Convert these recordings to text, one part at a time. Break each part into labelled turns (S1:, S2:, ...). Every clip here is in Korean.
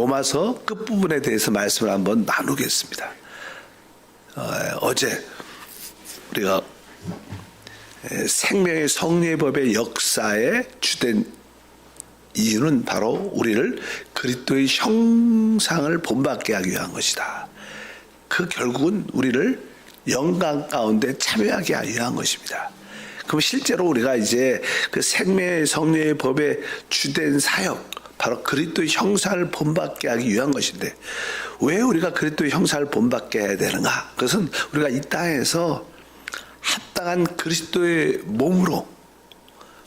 S1: 로마서 끝부분에 대해서 말씀을 한번 나누겠습니다. 어, 제 우리가 에, 생명의 성리의 법의 역사에 주된 이유는 바로 우리를 그리스도의 형상을 본받게 하기 위한 것이다. 그 결국은 우리를 영광 가운데 참여하게 하기 위한 것입니다. 그럼 실제로 우리가 이제 그 생명의 성령의 법의 주된 사역, 바로 그리스도의 형상을 본받게 하기 위한 것인데 왜 우리가 그리스도의 형상을 본받게 해야 되는가? 그것은 우리가 이 땅에서 합당한 그리스도의 몸으로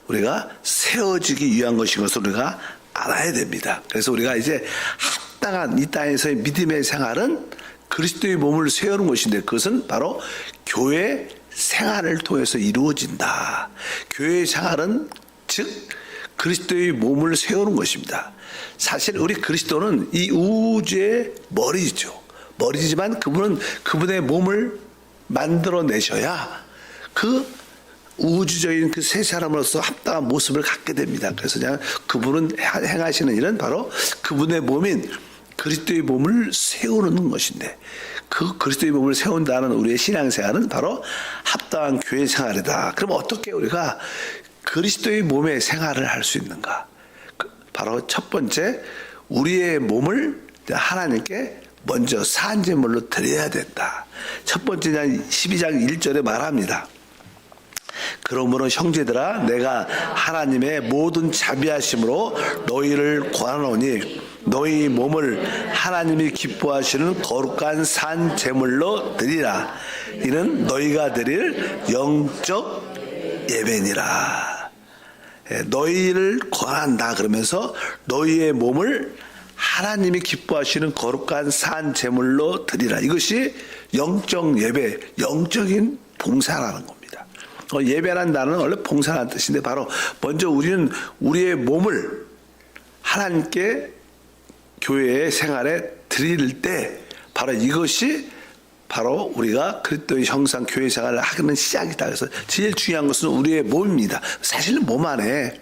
S1: 우리가 세워지기 위한 것인 것을 우리가 알아야 됩니다. 그래서 우리가 이제 합당한 이 땅에서의 믿음의 생활은 그리스도의 몸을 세우는 것인데 그것은 바로 교회 생활을 통해서 이루어진다. 교회 생활은 즉 그리스도의 몸을 세우는 것입니다. 사실 우리 그리스도는 이 우주의 머리죠. 머리지만 그분은 그분의 몸을 만들어내셔야 그 우주적인 그 세 사람으로서 합당한 모습을 갖게 됩니다. 그래서 그냥 그분은 행하시는 일은 바로 그분의 몸인 그리스도의 몸을 세우는 것인데 그 그리스도의 몸을 세운다는 우리의 신앙생활은 바로 합당한 교회 생활이다. 그럼 어떻게 우리가 그리스도의 몸의 생활을 할 수 있는가? 그 바로 첫 번째 우리의 몸을 하나님께 먼저 산제물로 드려야 된다. 첫 번째 12장 1절에 말합니다. 그러므로 형제들아 내가 하나님의 모든 자비하심으로 너희를 권하노니 너희 몸을 하나님이 기뻐하시는 거룩한 산 제물로 드리라 이는 너희가 드릴 영적 예배니라 예, 너희를 권한다 그러면서 너희의 몸을 하나님이 기뻐하시는 거룩한 산 제물로 드리라 이것이 영적 예배 영적인 봉사라는 겁니다. 어, 예배란 단어는 원래 봉사라는 뜻인데 바로 먼저 우리는 우리의 몸을 하나님께 교회의 생활에 드릴 때 바로 이것이 바로 우리가 그리스도의 형상 교회 생활을 하는 시작이다. 그래서 제일 중요한 것은 우리의 몸입니다. 사실 몸 안에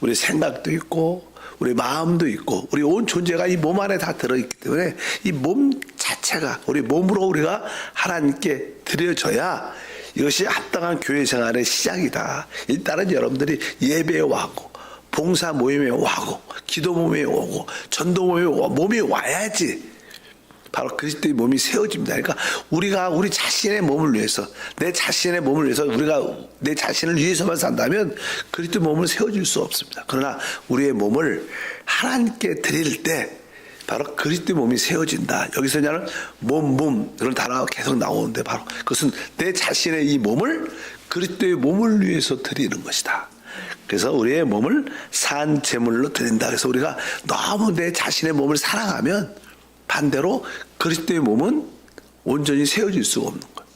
S1: 우리 생각도 있고 우리 마음도 있고 우리 온 존재가 이 몸 안에 다 들어있기 때문에 이 몸 자체가 우리 몸으로 우리가 하나님께 드려져야 이것이 합당한 교회 생활의 시작이다. 일단은 여러분들이 예배에 와고 봉사 모임에 와고 기도 모임에 오고 전도 모임에 와, 몸이 와야지 바로 그리스도의 몸이 세워집니다. 그러니까 우리가 우리 자신의 몸을 위해서 내 자신의 몸을 위해서 우리가 내 자신을 위해서만 산다면 그리스도 몸을 세워줄 수 없습니다. 그러나 우리의 몸을 하나님께 드릴 때 바로 그리스도의 몸이 세워진다. 여기서 그냥 몸, 몸 이런 단어가 계속 나오는데 바로 그것은 내 자신의 이 몸을 그리스도의 몸을 위해서 드리는 것이다. 그래서 우리의 몸을 산 제물로 드린다. 그래서 우리가 너무 내 자신의 몸을 사랑하면 반대로 그리스도의 몸은 온전히 세워질 수가 없는 거예요.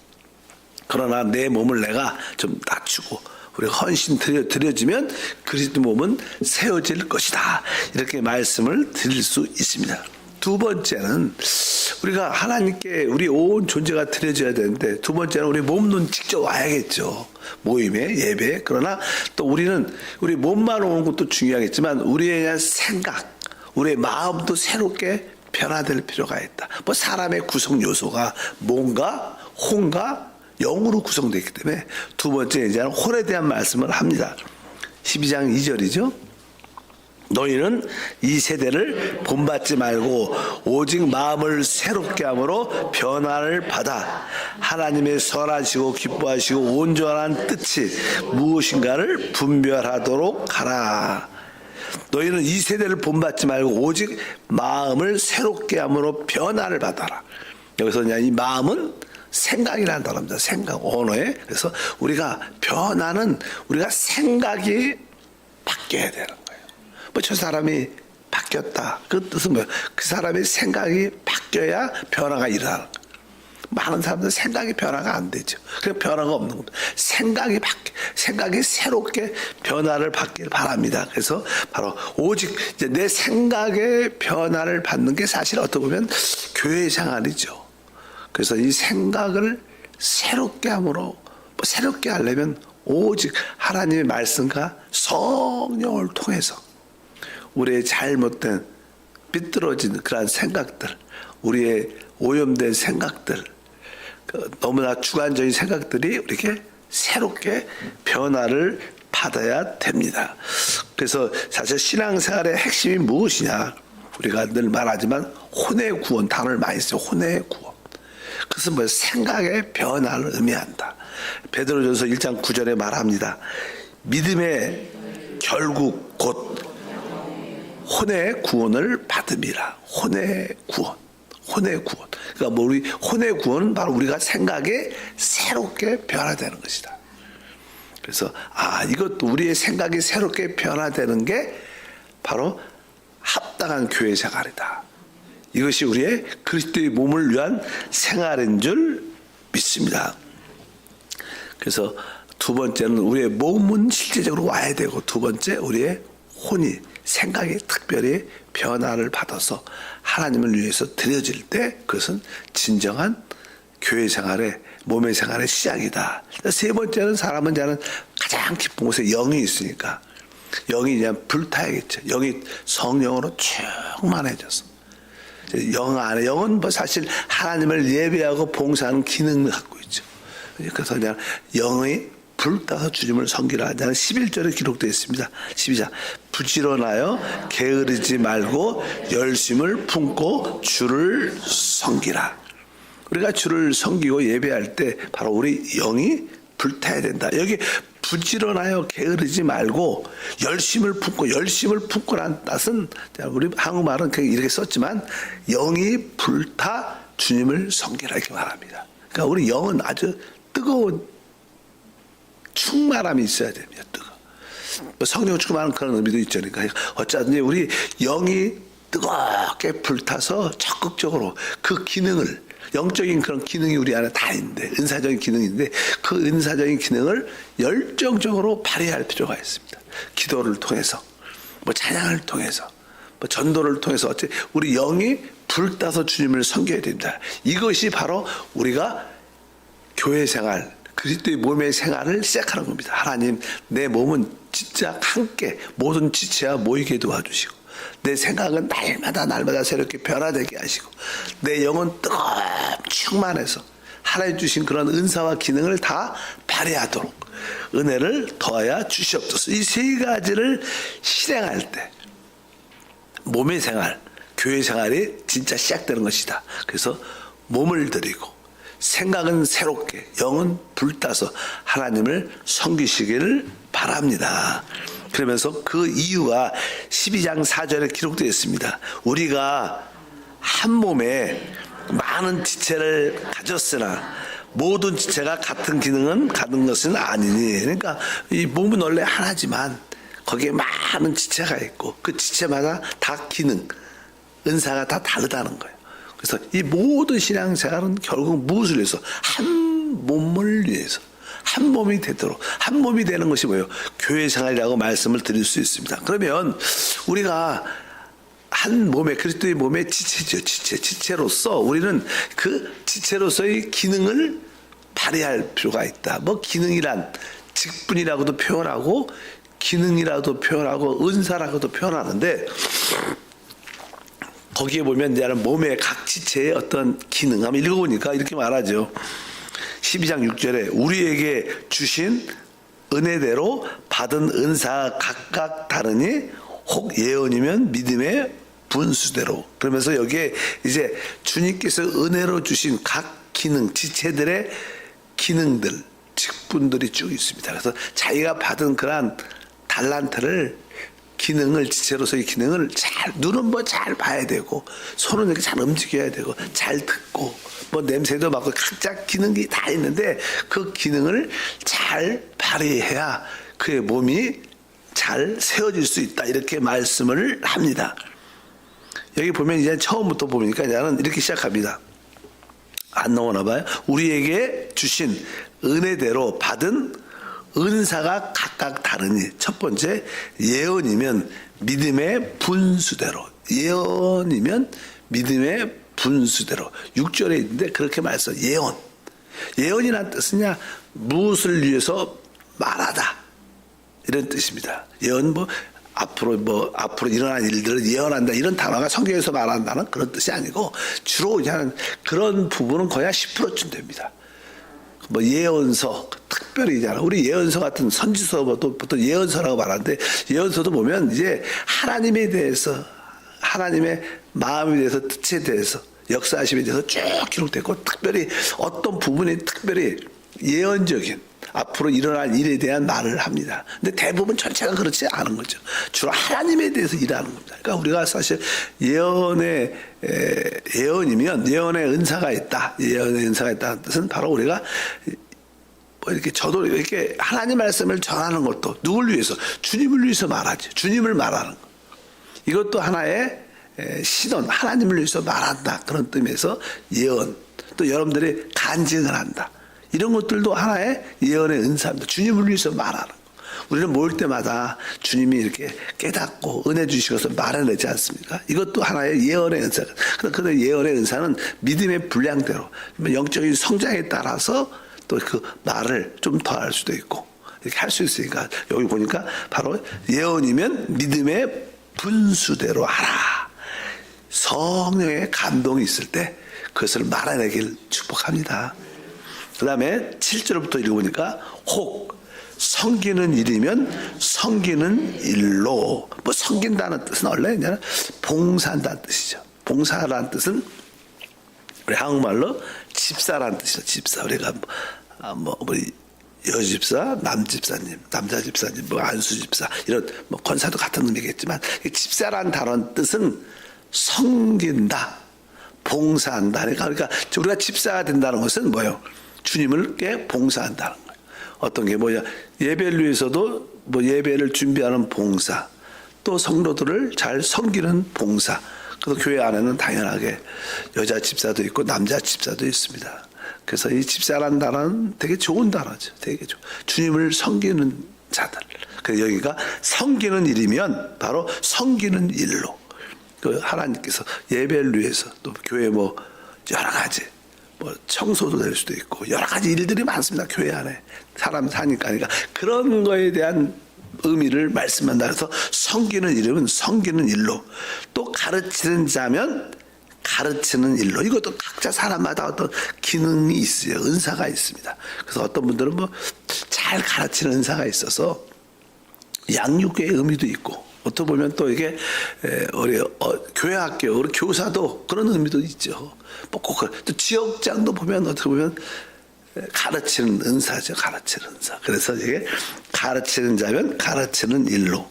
S1: 그러나 내 몸을 내가 좀 낮추고 우리가 헌신 드려, 드려지면 그리스도 몸은 세워질 것이다. 이렇게 말씀을 드릴 수 있습니다. 두 번째는 우리가 하나님께 우리 온 존재가 드려져야 되는데 두 번째는 우리 몸은 직접 와야겠죠. 모임에 예배. 그러나 또 우리는 우리 몸만 오는 것도 중요하겠지만 우리의 생각, 우리의 마음도 새롭게 변화될 필요가 있다. 뭐 사람의 구성 요소가 뭔가 혼가 영으로 구성되어 있기 때문에 두 번째 이제는 혼에 대한 말씀을 합니다. 12장 2절이죠. 너희는 이 세대를 본받지 말고 오직 마음을 새롭게 함으로 변화를 받아 하나님의 선하시고 기뻐하시고 온전한 뜻이 무엇인가를 분별하도록 하라. 너희는 이 세대를 본받지 말고 오직 마음을 새롭게 함으로 변화를 받아라. 여기서 이 마음은 생각이라는 단어입니다. 생각, 언어에. 그래서 우리가 변화는 우리가 생각이 바뀌어야 되는 거예요. 뭐 저 사람이 바뀌었다. 그 뜻은 뭐예요? 그 사람의 생각이 바뀌어야 변화가 일어나는 거예요. 많은 사람들 생각이 변화가 안 되죠. 그 변화가 없는 겁니다. 생각이 바뀌, 생각이 새롭게 변화를 받길 바랍니다. 그래서 바로 오직 내 생각의 변화를 받는 게 사실 어떻게 보면 교회 생활이죠. 그래서 이 생각을 새롭게 함으로 뭐 새롭게 하려면 오직 하나님의 말씀과 성령을 통해서 우리의 잘못된 삐뚤어진 그러한 생각들, 우리의 오염된 생각들, 그 너무나 주관적인 생각들이 우리에게 새롭게 변화를 받아야 됩니다. 그래서 사실 신앙생활의 핵심이 무엇이냐? 우리가 늘 말하지만 혼의 구원 단어를 많이 써요. 혼의 구원. 그것은 뭐 생각의 변화를 의미한다. 베드로전서 1장 9절에 말합니다. 믿음의 결국 곧 혼의 구원을 받음이라. 혼의 구원. 혼의 구원. 그러니까 뭐 우리 혼의 구원은 바로 우리가 생각에 새롭게 변화되는 것이다. 그래서 아 이것도 우리의 생각이 새롭게 변화되는 게 바로 합당한 교회 생활이다. 이것이 우리의 그리스도의 몸을 위한 생활인 줄 믿습니다. 그래서 두 번째는 우리의 몸은 실제적으로 와야 되고 두 번째 우리의 혼이 생각이 특별히 변화를 받아서 하나님을 위해서 드려질 때 그것은 진정한 교회 생활의 몸의 생활의 시작이다. 세 번째는 사람은 자는 가장 깊은 곳에 영이 있으니까 영이 그냥 불타야겠죠. 영이 성령으로 충만해져서 영 안에 영은 뭐 사실 하나님을 예배하고 봉사하는 기능을 갖고 있죠. 그래서 그냥 영의 불타서 주님을 섬기라. 하는 11절에 기록되어 있습니다. 12장. 부지런하여 게으르지 말고 열심을 품고 주를 섬기라. 우리가 주를 섬기고 예배할 때 바로 우리 영이 불타야 된다. 여기 부지런하여 게으르지 말고 열심을 품고 열심을 품고란 뜻은 우리 한국말은 그냥 이렇게 썼지만 영이 불타 주님을 섬기라 이렇게 말합니다. 그러니까 우리 영은 아주 뜨거운 충만함이 있어야 됩니다. 뜨거. 뭐 성령 충만한 그런 의미도 있죠. 그러니까 어쩌든지 우리 영이 뜨겁게 불타서 적극적으로 그 기능을 영적인 그런 기능이 우리 안에 다 있는데 은사적인 기능인데 그 은사적인 기능을 열정적으로 발휘할 필요가 있습니다. 기도를 통해서 뭐 찬양을 통해서 뭐 전도를 통해서 어째 우리 영이 불타서 주님을 섬겨야 됩니다. 이것이 바로 우리가 교회 생활 그리스도의 몸의 생활을 시작하는 겁니다. 하나님 내 몸은 진짜 함께 모든 지체와 모이게 도와주시고 내 생각은 날마다 날마다 새롭게 변화되게 하시고 내 영은 뜨겁 충만해서 하나님 주신 그런 은사와 기능을 다 발휘하도록 은혜를 더하여 주시옵소서. 이 세 가지를 실행할 때 몸의 생활, 교회 생활이 진짜 시작되는 것이다. 그래서 몸을 들이고 생각은 새롭게 영은 불타서 하나님을 섬기시기를 바랍니다. 그러면서 그 이유가 12장 4절에 기록되어 있습니다. 우리가 한 몸에 많은 지체를 가졌으나 모든 지체가 같은 기능은 가는 것은 아니니. 그러니까 이 몸은 원래 하나지만 거기에 많은 지체가 있고 그 지체마다 다 기능, 은사가 다 다르다는 거예요. 그래서 이 모든 신앙생활은 결국 무엇을 위해서 한 몸을 위해서 한 몸이 되도록 한 몸이 되는 것이 뭐예요? 교회 생활이라고 말씀을 드릴 수 있습니다. 그러면 우리가 한 몸에 그리스도의 몸의 지체죠, 지체, 지체로서 우리는 그 지체로서의 기능을 발휘할 필요가 있다. 뭐 기능이란 직분이라고도 표현하고 기능이라고도 표현하고 은사라고도 표현하는데 거기에 보면 이제 몸의 각 지체의 어떤 기능 한번 읽어보니까 이렇게 말하죠. 12장 6절에 우리에게 주신 은혜대로 받은 은사가 각각 다르니 혹 예언이면 믿음의 분수대로 그러면서 여기에 이제 주님께서 은혜로 주신 각 기능 지체들의 기능들 직분들이 쭉 있습니다. 그래서 자기가 받은 그러한 달란트를 기능을 지체로서의 기능을 잘 눈은 뭐 잘 봐야 되고 손은 이렇게 잘 움직여야 되고 잘 듣고 뭐 냄새도 맡고 각자 기능이 다 있는데 그 기능을 잘 발휘해야 그의 몸이 잘 세워질 수 있다 이렇게 말씀을 합니다. 여기 보면 이제 처음부터 보니까 이제는 이렇게 시작합니다. 안 나오나 봐요. 우리에게 주신 은혜대로 받은 은사가 각각 다르니 첫 번째 예언이면 믿음의 분수대로. 예언이면 믿음의 분수대로. 6절에 있는데 그렇게 말해서 예언. 예언이란 뜻은냐 무엇을 위해서 말하다. 이런 뜻입니다. 예언 뭐 앞으로 뭐 앞으로 일어날 일들을 예언한다. 이런 단어가 성경에서 말한다는 그런 뜻이 아니고 주로 그냥 그런 부분은 거의 한 10%쯤 됩니다. 뭐 예언서 특별히 있잖아. 우리 예언서 같은 선지서도 보통 예언서라고 말하는데 예언서도 보면 이제 하나님에 대해서 하나님의 마음에 대해서 뜻에 대해서 역사하심에 대해서 쭉 기록되고 특별히 어떤 부분이 특별히 예언적인 앞으로 일어날 일에 대한 말을 합니다. 근데 대부분 전체가 그렇지 않은 거죠. 주로 하나님에 대해서 일하는 겁니다. 그러니까 우리가 사실 예언의 에, 예언이면 예언의 은사가 있다. 예언의 은사가 있다는 뜻은 바로 우리가 뭐 이렇게 저도 이렇게 하나님 말씀을 전하는 것도 누굴 위해서 주님을 위해서 말하지. 주님을 말하는 거. 이것도 하나의 에, 신원, 하나님을 위해서 말한다. 그런 뜻에서 예언. 또 여러분들이 간증을 한다. 이런 것들도 하나의 예언의 은사입니다. 주님을 위해서 말하는 거. 우리는 모일 때마다 주님이 이렇게 깨닫고 은혜 주시고서 말해내지 않습니까? 이것도 하나의 예언의 은사. 그 예언의 은사는 믿음의 분량대로 영적인 성장에 따라서 또 그 말을 좀더할 수도 있고 이렇게 할 수 있으니까 여기 보니까 바로 예언이면 믿음의 분수대로 하라. 성령의 감동이 있을 때 그것을 말해내길 축복합니다. 그 다음에 7절부터 읽어보니까 혹 성기는 일이면 성기는 일로 뭐 성긴다는 뜻은 원래 봉사한다는 뜻이죠. 봉사라는 뜻은 우리 한국말로 집사라는 뜻이죠. 집사 우리가 뭐, 아, 뭐 우리 여집사, 남집사님, 남자 집사님, 뭐 안수 집사 이런 뭐 권사도 같은 의미겠지만 이 집사라는 단어는 뜻은 섬긴다, 봉사한다. 그러니까 그러니까 우리가 집사가 된다는 것은 뭐예요? 주님을 께 봉사한다는 거예요. 어떤 게 뭐냐? 예배를 위해서도 뭐 예배를 준비하는 봉사, 또 성도들을 잘 섬기는 봉사. 그래서 교회 안에는 당연하게 여자 집사도 있고 남자 집사도 있습니다. 그래서 이 집사라는 단어는 되게 좋은 단어죠. 되게 좋. 주님을 섬기는 자들. 그래서 여기가 섬기는 일이면 바로 섬기는 일로. 그 하나님께서 예배를 위해서 또 교회 뭐 여러 가지 뭐 청소도 될 수도 있고 여러 가지 일들이 많습니다. 교회 안에 사람 사니까 그러니까 그런 거에 대한 의미를 말씀한다. 그래서 섬기는 일은 섬기는 일로 또 가르치는 자면 가르치는 일로 이것도 각자 사람마다 어떤 기능이 있어요. 은사가 있습니다. 그래서 어떤 분들은 뭐 잘 가르치는 은사가 있어서 양육의 의미도 있고 어떻게 보면 또 이게 에, 우리 어, 교회 학교 우리 교사도 그런 의미도 있죠. 뭐 꼭 또 지역장도 보면 어떻게 보면 에, 가르치는 은사죠. 가르치는 은사. 그래서 이게 가르치는 자면 가르치는 일로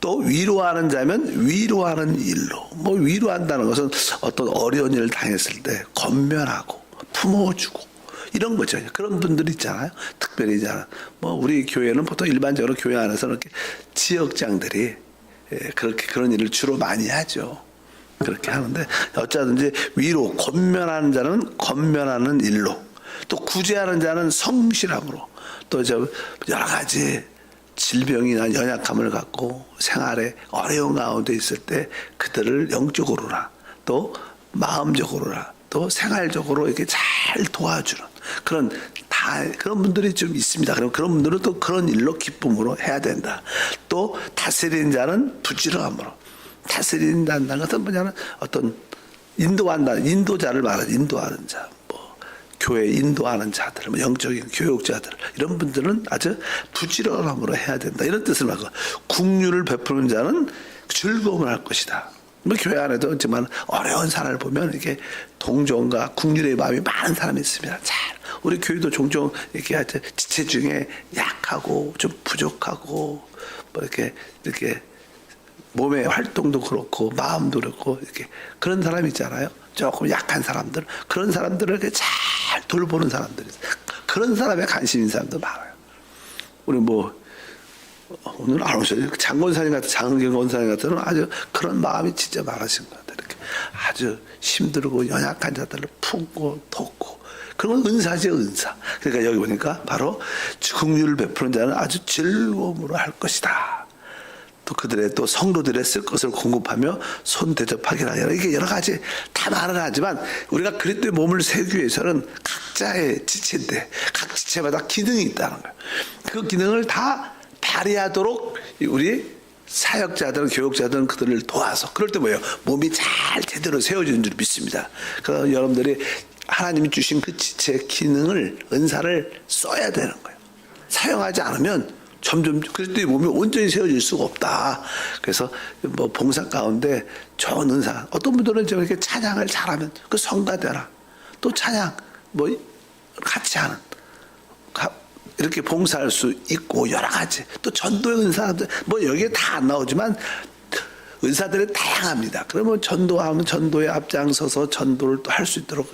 S1: 또 위로하는 자면 위로하는 일로 뭐 위로한다는 것은 어떤 어려운 일을 당했을 때 건면하고 품어주고 이런 거죠. 그런 분들 있잖아요. 특별히. 뭐 우리 교회는 보통 일반적으로 교회 안에서 이렇게 지역장들이 예, 그렇게 그런 일을 주로 많이 하죠. 그렇게 하는데 어쩌든지 위로 건면하는 자는 건면하는 일로 또 구제하는 자는 성실함으로 또저 여러 가지 질병이나 연약함을 갖고 생활에 어려운 가운데 있을 때 그들을 영적으로나 또 마음적으로나 또 생활적으로 이렇게 잘 도와주는 그런 다 그런 분들이 좀 있습니다. 그럼 그런 분들은 또 그런 일로 기쁨으로 해야 된다. 또 다스리는 자는 부지런함으로 다스린다는 것은 뭐냐면 어떤 인도한다 인도자를 말하는 인도하는 자. 뭐 교회 인도하는 자들, 뭐 영적인 교육자들 이런 분들은 아주 부지런함으로 해야 된다 이런 뜻을 말고 국률을 베푸는 자는 즐거움을 할 것이다. 뭐 교회 안에도 있지만 어려운 사람을 보면 이게 동정과 국률의 마음이 많은 사람이 있습니다. 잘 우리 교회도 종종 이렇게 하여튼 지체 중에 약하고 좀 부족하고 뭐 이렇게 이렇게 몸의 활동도 그렇고 마음도 그렇고 이렇게 그런 사람이 있잖아요. 조금 약한 사람들 그런 사람들을 잘 돌보는 사람들이 있어요. 그런 사람에 관심 있는 사람도 많아요. 우리 뭐 오늘 안 오셔요. 장권사님 같은 장은경 권사님 같은 아주 그런 마음이 진짜 많으신 것 같아요. 이렇게 아주 힘들고 연약한 자들을 품고 돕고 그런 건 은사죠 은사. 그러니까 여기 보니까 바로 국률을 베푸는 자는 아주 즐거움으로 할 것이다. 또 그들의 또 성도들의 쓸 것을 공급하며 손 대접하기라 하라. 이게 여러 가지 다 말을 하지만 우리가 그리스도의 몸을 세우기 위해서는 각자의 지체인데 각 지체마다 기능이 있다는 거예요. 그 기능을 다 발휘하도록 우리 사역자들은 교육자들은 그들을 도와서 그럴 때 뭐예요? 몸이 잘 제대로 세워지는 줄 믿습니다. 그래서 여러분들이 하나님이 주신 그 지체 기능을 은사를 써야 되는 거예요. 사용하지 않으면 점점 때 몸이 온전히 세워질 수가 없다. 그래서 뭐 봉사 가운데 좋은 은사 어떤 분들은 저렇게 찬양을 잘하면 그 성가대라 또 찬양 뭐 같이 하는 가- 이렇게 봉사할 수 있고 여러 가지 또 전도의 은사들 뭐 여기에 다 안 나오지만 은사들은 다양합니다. 그러면 전도하면 전도에 앞장서서 전도를 또 할 수 있도록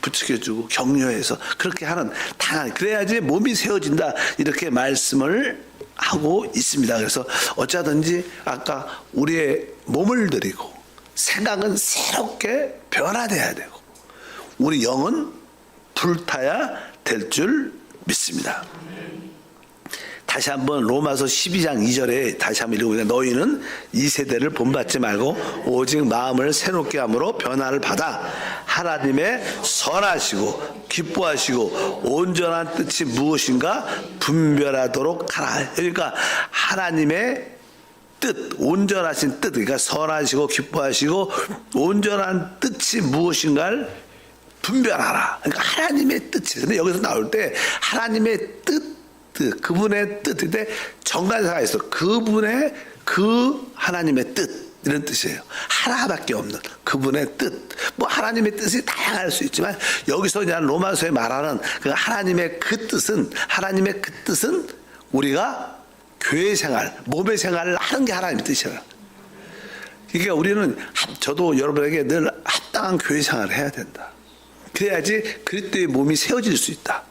S1: 부추겨주고 격려해서 그렇게 하는 다양한 그래야지 몸이 세워진다 이렇게 말씀을 하고 있습니다. 그래서 어쩌든지 아까 우리의 몸을 들이고 생각은 새롭게 변화돼야 되고 우리 영은 불타야 될 줄 믿습니다. 다시 한번 로마서 12장 2절에 다시 한번 읽어보니까 너희는 이 세대를 본받지 말고 오직 마음을 새롭게 함으로 변화를 받아 하나님의 선하시고 기뻐하시고 온전한 뜻이 무엇인가 분별하도록 하라. 그러니까 하나님의 뜻, 온전하신 뜻, 그러니까 선하시고 기뻐하시고 온전한 뜻이 무엇인가를 분별하라. 그러니까 하나님의 뜻이. 근데 여기서 나올 때 하나님의 뜻, 뜻 그분의 뜻인데 정관사가 있어. 그분의 그 하나님의 뜻. 이런 뜻이에요. 하나밖에 없는 그분의 뜻. 뭐 하나님의 뜻이 다양할 수 있지만 여기서 그냥 로마서에 말하는 그 하나님의 그 뜻은 하나님의 그 뜻은 우리가 교회 생활, 몸의 생활을 하는 게 하나님의 뜻이에요. 그러니까 우리는 합- 저도 여러분에게 늘 합당한 교회 생활을 해야 된다. 그래야지 그리스도의 몸이 세워질 수 있다.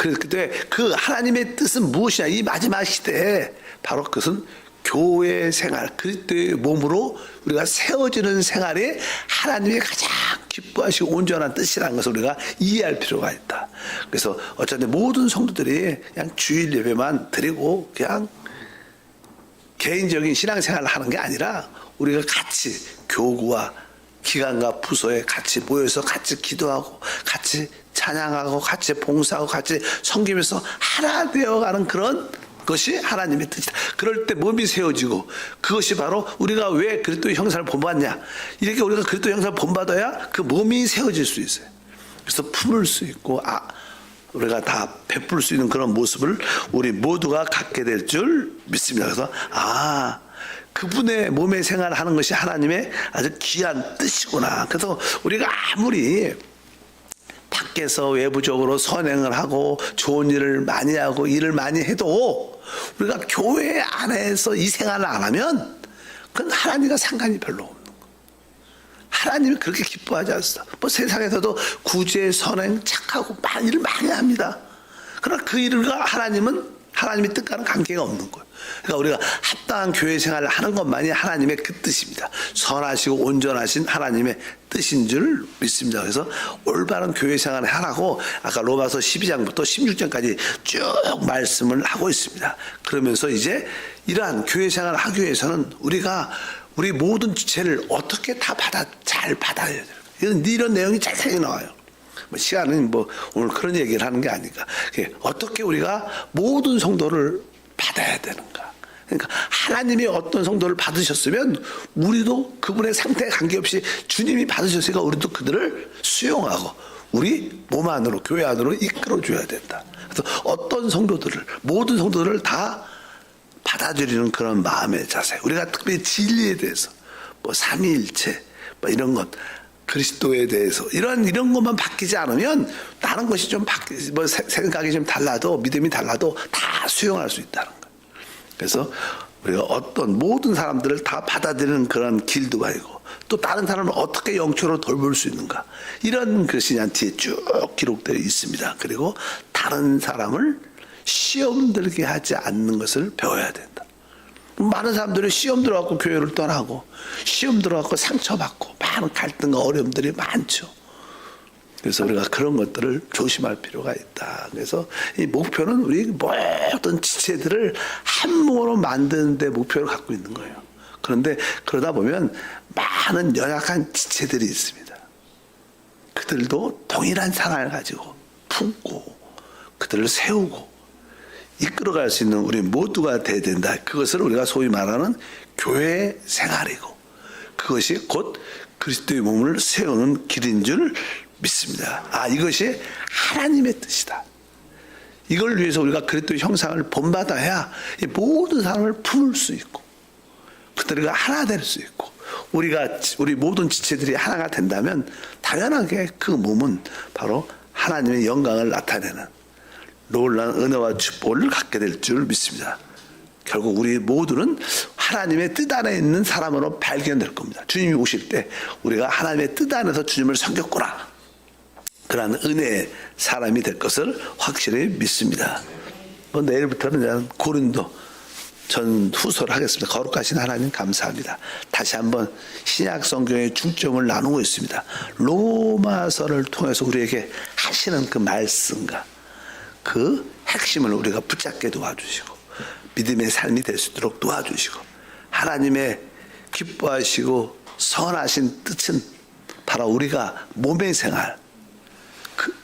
S1: 그- 그때 그 하나님의 뜻은 무엇이냐? 이 마지막 시대에 바로 그것은 교회 생활, 그리스도의 몸으로 우리가 세워지는 생활이 하나님의 가장 기뻐하시고 온전한 뜻이라는 것을 우리가 이해할 필요가 있다. 그래서 어쨌든 모든 성도들이 그냥 주일 예배만 드리고 그냥 개인적인 신앙생활을 하는 게 아니라 우리가 같이 교구와 기관과 부서에 같이 모여서 같이 기도하고 같이 찬양하고 같이 봉사하고 같이 섬기면서 하나 되어가는 그런 것이 하나님의 뜻이다. 그럴 때 몸이 세워지고 그것이 바로 우리가 왜 그리스도의 형상을 본받냐 이렇게 우리가 그리스도의 형상을 본받아야 그 몸이 세워질 수 있어요. 그래서 품을 수 있고 아 우리가 다 베풀 수 있는 그런 모습을 우리 모두가 갖게 될 줄 믿습니다. 그래서 아 그분의 몸의 생활을 하는 것이 하나님의 아주 귀한 뜻이구나. 그래서 우리가 아무리 밖에서 외부적으로 선행을 하고 좋은 일을 많이 하고 일을 많이 해도 우리가 교회 안에서 이 생활을 안 하면 그건 하나님과 상관이 별로 없는 거예요. 하나님이 그렇게 기뻐하지 않습니다. 뭐 세상에서도 구제, 선행, 착하고 많은 일을 많이 합니다. 그러나 그 일과 하나님은 하나님의 뜻과는 관계가 없는 거예요. 그러니까 우리가 합당한 교회 생활을 하는 것만이 하나님의 그 뜻입니다. 선하시고 온전하신 하나님의 뜻인 줄 믿습니다. 그래서 올바른 교회 생활을 하라고 아까 로마서 12장부터 16장까지 쭉 말씀을 하고 있습니다. 그러면서 이제 이러한 교회 생활을 하기 위해서는 우리가 우리 모든 지체를 어떻게 다 받아 잘 받아야 돼요. 이런 이런 내용이 자세히 나와요. 뭐 시간은 뭐 오늘 그런 얘기를 하는 게 아니까 어떻게 우리가 모든 성도를 받아야 되는가. 그러니까 하나님이 어떤 성도를 받으셨으면 우리도 그분의 상태에 관계없이 주님이 받으셨으니까 우리도 그들을 수용하고 우리 몸 안으로 교회 안으로 이끌어 줘야 된다. 그래서 어떤 성도들을 모든 성도들을 다 받아들이는 그런 마음의 자세. 우리가 특별히 진리에 대해서 뭐 삼위일체 뭐 이런 것 그리스도에 대해서 이런 이런 것만 바뀌지 않으면 다른 것이 좀 바뀌 뭐 세- 생각이 좀 달라도 믿음이 달라도 다 수용할 수 있다는 거. 그래서 우리가 어떤 모든 사람들을 다 받아들이는 그런 길도가 있고 또 다른 사람을 어떻게 영적으로 돌볼 수 있는가 이런 그냥 뒤에 쭉 기록되어 있습니다. 그리고 다른 사람을 시험 들게 하지 않는 것을 배워야 된다. 많은 사람들이 시험 들어갖고 교회를 떠나고 시험 들어갖고 상처받고 많은 갈등과 어려움들이 많죠. 그래서 우리가 그런 것들을 조심할 필요가 있다. 그래서 이 목표는 우리 모든 지체들을 한 몸으로 만드는 데 목표를 갖고 있는 거예요. 그런데 그러다 보면 많은 연약한 지체들이 있습니다. 그들도 동일한 사랑을 가지고 품고 그들을 세우고 이끌어갈 수 있는 우리 모두가 돼야 된다. 그것을 우리가 소위 말하는 교회 생활이고 그것이 곧 그리스도의 몸을 세우는 길인 줄 믿습니다. 아 이것이 하나님의 뜻이다. 이걸 위해서 우리가 그리스도의 형상을 본받아야 이 모든 사람을 품을 수 있고 그들과 하나 될 수 있고 우리가 우리 모든 지체들이 하나가 된다면 당연하게 그 몸은 바로 하나님의 영광을 나타내는 놀라운 은혜와 축복을 갖게 될 줄 믿습니다. 결국 우리 모두는 하나님의 뜻 안에 있는 사람으로 발견될 겁니다. 주님이 오실 때 우리가 하나님의 뜻 안에서 주님을 섬겼구나. 그러한 은혜의 사람이 될 것을 확실히 믿습니다. 뭐 내일부터는 저는 고린도 전 후서를 하겠습니다. 거룩하신 하나님 감사합니다. 다시 한번 신약 성경의 중점을 나누고 있습니다. 로마서를 통해서 우리에게 하시는 그 말씀과 그 핵심을 우리가 붙잡게 도와주시고 믿음의 삶이 될 수 있도록 도와주시고 하나님의 기뻐하시고 선하신 뜻은 바로 우리가 몸의 생활 그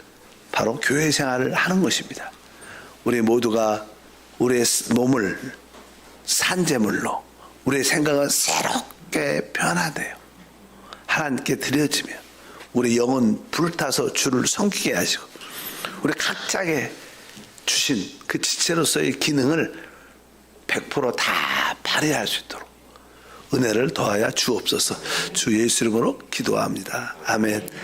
S1: 바로 교회 생활을 하는 것입니다. 우리 모두가 우리의 몸을 산재물로 우리의 생각은 새롭게 변화돼요. 하나님께 드려지며 우리 영은 불타서 주를 섬기게 하시고 우리 각자에게 주신 그 지체로서의 기능을 100%다 발휘할 수 있도록 은혜를 더하여 주옵소서 주 예수 이름으로 기도합니다. 아멘.